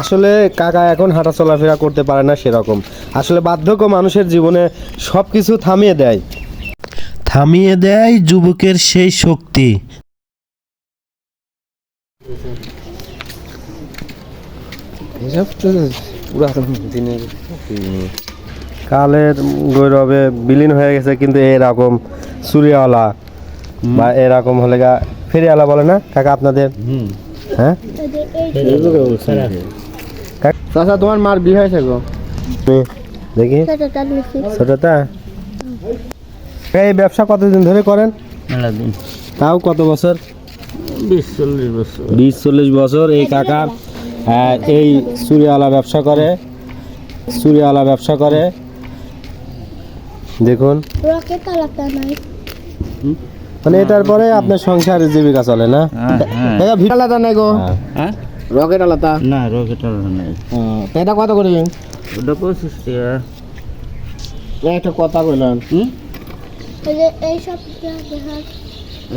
আসলে কাকা এখন হাঁটা চলাফেরা করতে পারে না সেরকম। আসলে বার্ধক্য মানুষের জীবনে সব কিছু থামিয়ে দেয়। থামিয়ে দেয় যুবকের সেই শক্তি। এসব তো পুরাতন দিনের কালের গৌরবে বিলীন হয়ে গেছে কিন্তু এরকম সুরিয়াওয়ালা বা এরকম হলে গা ফেরিওয়ালা বলে না? কাকা আপনাদের? হ্যাঁ? চাচা তোমার মার বিয়ে হয়েছে গো। দেখি। ছোটটা এই ব্যবসা কতদিন ধরে করেন তাও কত বছর বিশ চল্লিশ বছর বিশ চল্লিশ বছর এই কাকা এই চুরিওয়ালা ব্যবসা করে চুরিওয়ালা ব্যবসা করে দেখুন। রকেট আলাদা নাই মানে এটার পরে আপনার সংসার জীবিকা চলে না? হ্যাঁ আলাদা নাই গো। হ্যাঁ। হ্যাঁ রকেট আলাদা না রকেট নেই। তো এটা কত করে ওটা পঁচিশ টাকা একটা কথা দেখার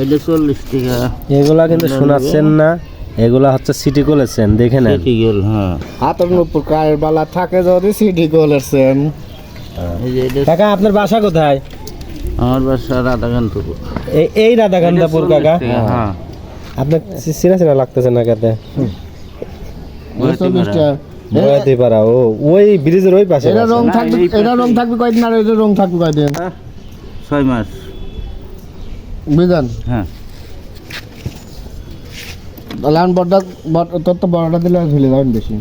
এটা চল্লিশ টাকা এগুলা কিন্তু শোনাচ্ছেন না। এগুলা হচ্ছে সিটি কলেছেন দেখে নেন কেটে গেল হ্যাঁ। হাতের উপর কায়ের বালা থাকে যদি সিটি করেছেন এই কাকা আপনার বাসা কোথায়? আমার বাসা রাধাকান্তপুর। এই এই রাধাকান্দাপুর কাকা? হ্যাঁ। আপনার চিনা চিনা লাগতেছে না কাতে চল্লিশটা বয়াতি পারা ও ওই ব্রিজের ওই পাশে এটা রং থাকবে এটা রং থাকবে কয়দিন আর এটা রং থাকবে কয়দিন? ছয় মাস। বুঝলেন? হ্যাঁ। বড়টা তোর তো বড়টা দিলে ঝুলে যাবেন বেশি।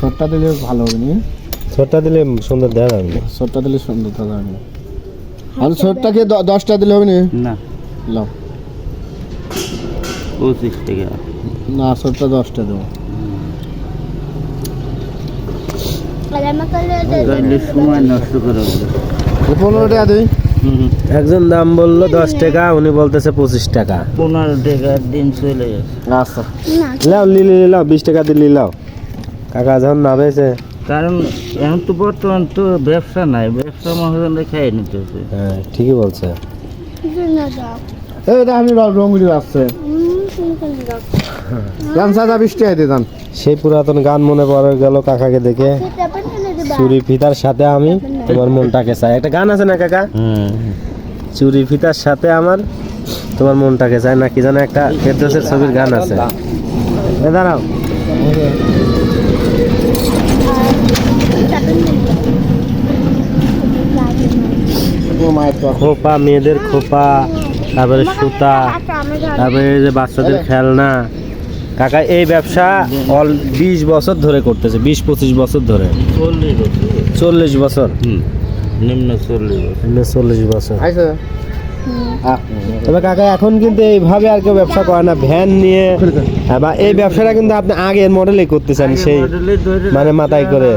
ছোটটা দিলে ভালো হবে নি? ছোটটা দিলে সুন্দর দেখা যাবে না। ছোটটা দিলে সুন্দর থাকা হবে আমি ছোটটাকে দ- দশটা দিলে হবে নি? না। লাও পঁচিশ টাকা না দশটা দেবো। আর সময় নষ্ট করে। পনেরো টাকা দিই। একজন দাম বলল দশ টাকা উনি বলতেছে পঁচিশ টাকা। পনেরো টাকার দিন চলে গেছে। আচ্ছা। না। লাও লিলি লাও বিশ টাকা দিয়ে লাও। কাকা যখন না পেয়েছে কারণ এখন তো বর্তমান তো ব্যবসা নাই ব্যবসা মহাজনরা খাই নিতে হ্যাঁ ঠিকই বলছে। এটা আমি রঙগুলি আসছে দাও রান সাদা দিতাম সেই পুরাতন গান মনে পড়ে গেল কাকাকে দেখে। চুরি ফিতার সাথে আমি তোমার মনটাকে চাই। একটা গান আছে না কাকা? হুম। চুরি ফিতার সাথে আমার তোমার মনটাকে চাই না কি যেন একটা ফেরদোসের ছবির গান আছে। এ দাঁড়াও। খোপা মেয়েদের খোপা তারপরে সুতা তারপরে যে বাচ্চাদের খেলনা। কাকা এই ব্যবসা অল বিশ বছর ধরে করতেছে বিশ পঁচিশ বছর ধরে। চল্লিশ বছর। চল্লিশ বছর? নিম্ন চল্লিশ বছর। চল্লিশ বছর। তবে কাকা এখন কিন্তু এইভাবে আর কেউ ব্যবসা করে না। ভ্যান নিয়ে হ্যাঁ, বা এই ব্যবসাটা কিন্তু আপনি আগের মডেলে করতেছেন সেই মানে মাথায় করে।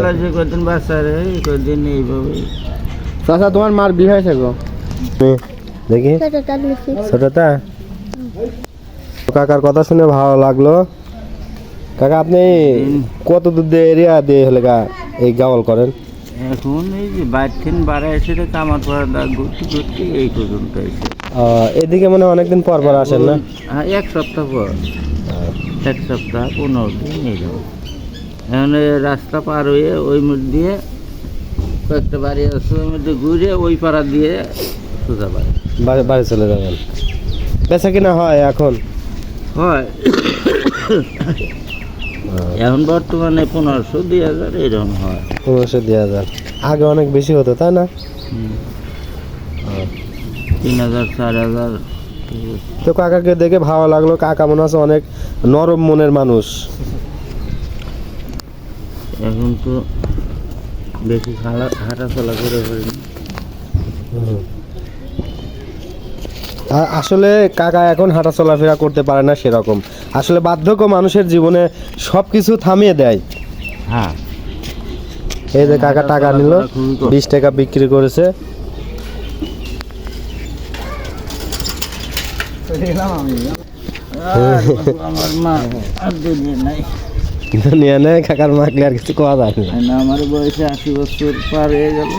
চাচা তোমার মার বিয়ে হয়েছে গো। দেখি। ছোটটা? কাকার কথা শুনে ভালো লাগল। কাকা আপনি কত দূর দিয়ে এরিয়া দিয়ে হলে গা এই গাওয়াল করেন? এখন এই যে বাইরখান বাড়ায় এসে তো কামার পড়া ঘুরতে ঘুরতে এই পর্যন্ত এসে। এদিকে মনে অনেকদিন পর পর আসেন না? হ্যাঁ, এক সপ্তাহ পর। এক সপ্তাহ পনেরো দিন যাব। এখন রাস্তা পার হয়ে ওই মধ্যে দিয়ে কয়েকটা বাড়ি আছে ওই মধ্যে ঘুরে ওই পাড়া দিয়ে সোজা বাড়ি। বাড়ি বাড়ি চলে যাবেন। বেচা কিনা হয় এখন? হয়। এখন বর্তমানে পনেরোশো দুই হাজার এরকম হয়। পনেরোশো দুই হাজার। আগে অনেক বেশি হতো তাই না? তিন হাজার চার হাজার। তো কাকাকে দেখে ভালো লাগল কাকা মনে হচ্ছে অনেক নরম মনের মানুষ। এখন তো বেশি হাঁটা চলা করে পারি না। আ- আসলে কাকা এখন হাঁটা চলাফেরা করতে পারে না সেরকম। আসলে বার্ধক্য মানুষের জীবনে সব কিছু থামিয়ে দেয়। হ্যাঁ। এই যে কাকা টাকা নিল বিশ টাকা বিক্রি করেছে। আমার দুনিয়া নাই কাকার মাকলে আর কিছু কোয়া যায় না। আমার বয়সে আশি বছর পার হয়ে গেল